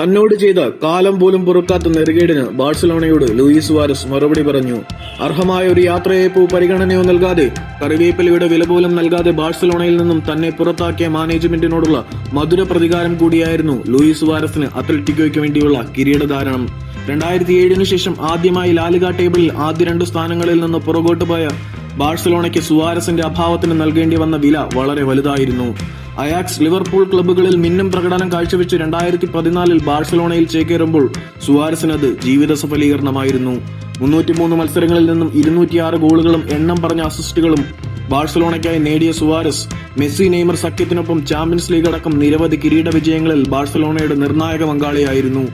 തന്നോട് ചെയ്ത കാലം പോലും പൊറുക്കാത്ത നെറുകേടിന് ബാഴ്സലോണയോട് ലൂയിസ് വാരസ് മറുപടി പറഞ്ഞു. അർഹമായ ഒരു യാത്രയയപ്പോ പരിഗണനയോ നൽകാതെ കറിവേപ്പിലയുടെ വില പോലും നൽകാതെ ബാഴ്സലോണയിൽ നിന്നും തന്നെ പുറത്താക്കിയ മാനേജ്മെന്റിനോടുള്ള മധുര പ്രതികാരം കൂടിയായിരുന്നു ലൂയിസ് വാരസിന് അത്ലറ്റിക്കോയ്ക്ക് വേണ്ടിയുള്ള കിരീടധാരണം. രണ്ടായിരത്തി ഏഴിനു ശേഷം ആദ്യമായി ലാലിക ടേബിളിൽ ആദ്യ രണ്ട് സ്ഥാനങ്ങളിൽ നിന്ന് പുറകോട്ട് പോയ ബാഴ്സലോണയ്ക്ക് സുവാരസിന്റെ അഭാവത്തിന് നൽകേണ്ടി വന്ന വില വളരെ വലുതായിരുന്നു. അയാക്സ് ലിവർപൂൾ ക്ലബ്ബുകളിൽ മിന്നും പ്രകടനം കാഴ്ചവെച്ച് രണ്ടായിരത്തി പതിനാലിൽ ബാഴ്സലോണയിൽ ചേക്കേറുമ്പോൾ സുവാരസിനത് ജീവിത സഫലീകരണമായിരുന്നു. മുന്നൂറ്റിമൂന്ന് മത്സരങ്ങളിൽ നിന്നും ഇരുന്നൂറ്റിയാറ് ഗോളുകളും എണ്ണം പറഞ്ഞ അസിസ്റ്റുകളും ബാഴ്സലോണയ്ക്കായി നേടിയ സുവാരസ് മെസ്സി നെയ്മർ സഖ്യത്തിനൊപ്പം ചാമ്പ്യൻസ് ലീഗ് അടക്കം നിരവധി കിരീട വിജയങ്ങളിൽ ബാഴ്സലോണയുടെ നിർണായക പങ്കാളിയായിരുന്നു.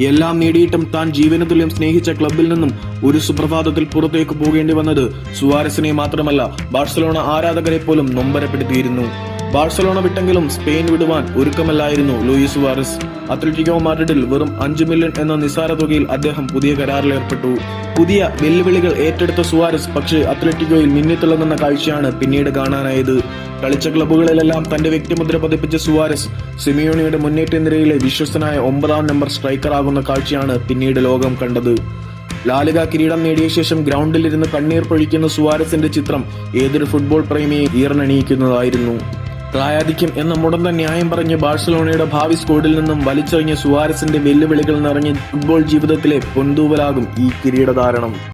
എല്ലാം നേടിയിട്ടും താൻ ജീവന തുല്യം സ്നേഹിച്ച ക്ലബിൽ നിന്നും ഒരു സുപ്രഭാതത്തിൽ പുറത്തേക്ക് പോകേണ്ടി വന്നത് സുവാരസിനെ മാത്രമല്ല ബാഴ്സലോണ ആരാധകരെ പോലും നൊമ്പരപ്പെടുത്തിയിരുന്നു. ബാഴ്സലോണ വിട്ടെങ്കിലും സ്പെയിൻ വിടുവാൻ ഒരുക്കമല്ലായിരുന്നു ലൂയിസ് സുവാരസ്. അത്ലറ്റിക്കോ മാഡ്രിഡിൽ വെറും അഞ്ചു മില്യൺ എന്ന നിസാര തുകയിൽ അദ്ദേഹം പുതിയ കരാറിൽ ഏർപ്പെട്ടു. പുതിയ വെല്ലുവിളികൾ ഏറ്റെടുത്ത സുവാരസ് പക്ഷേ അത്ലറ്റിക്കോയിൽ മിന്നിത്തിളങ്ങുന്ന കാഴ്ചയാണ് പിന്നീട് കാണാനായത്. കളിച്ച ക്ലബ്ബുകളിലെല്ലാം തന്റെ വ്യക്തിമുദ്ര പതിപ്പിച്ച സുവാരസ് സിമിയോണിയുടെ മുന്നേറ്റ നിരയിലെ വിശ്വസ്തനായ ഒമ്പതാം നമ്പർ സ്ട്രൈക്കർ ആകുന്ന കാഴ്ചയാണ് പിന്നീട് ലോകം കണ്ടത്. ലാലിക കിരീടം നേടിയ ശേഷം ഗ്രൗണ്ടിലിരുന്ന് കണ്ണീർ പൊഴിക്കുന്ന സുവാരസിന്റെ ചിത്രം ഏതൊരു ഫുട്ബോൾ പ്രേമിയെ ഈർണണിയിക്കുന്നതായിരുന്നു പ്രായാധിക്യം എന്ന മുടന്ത ന്യായം പറഞ്ഞ് ബാഴ്സലോണയുടെ ഭാവി സ്കോഡിൽ നിന്നും വലിച്ചെറിഞ്ഞ സുവാരസിന്റെ വെല്ലുവിളികൾ നിറഞ്ഞ ഫുട്ബോൾ ജീവിതത്തിലെ പൊന്തൂവലാകും ഈ കിരീടധാരണം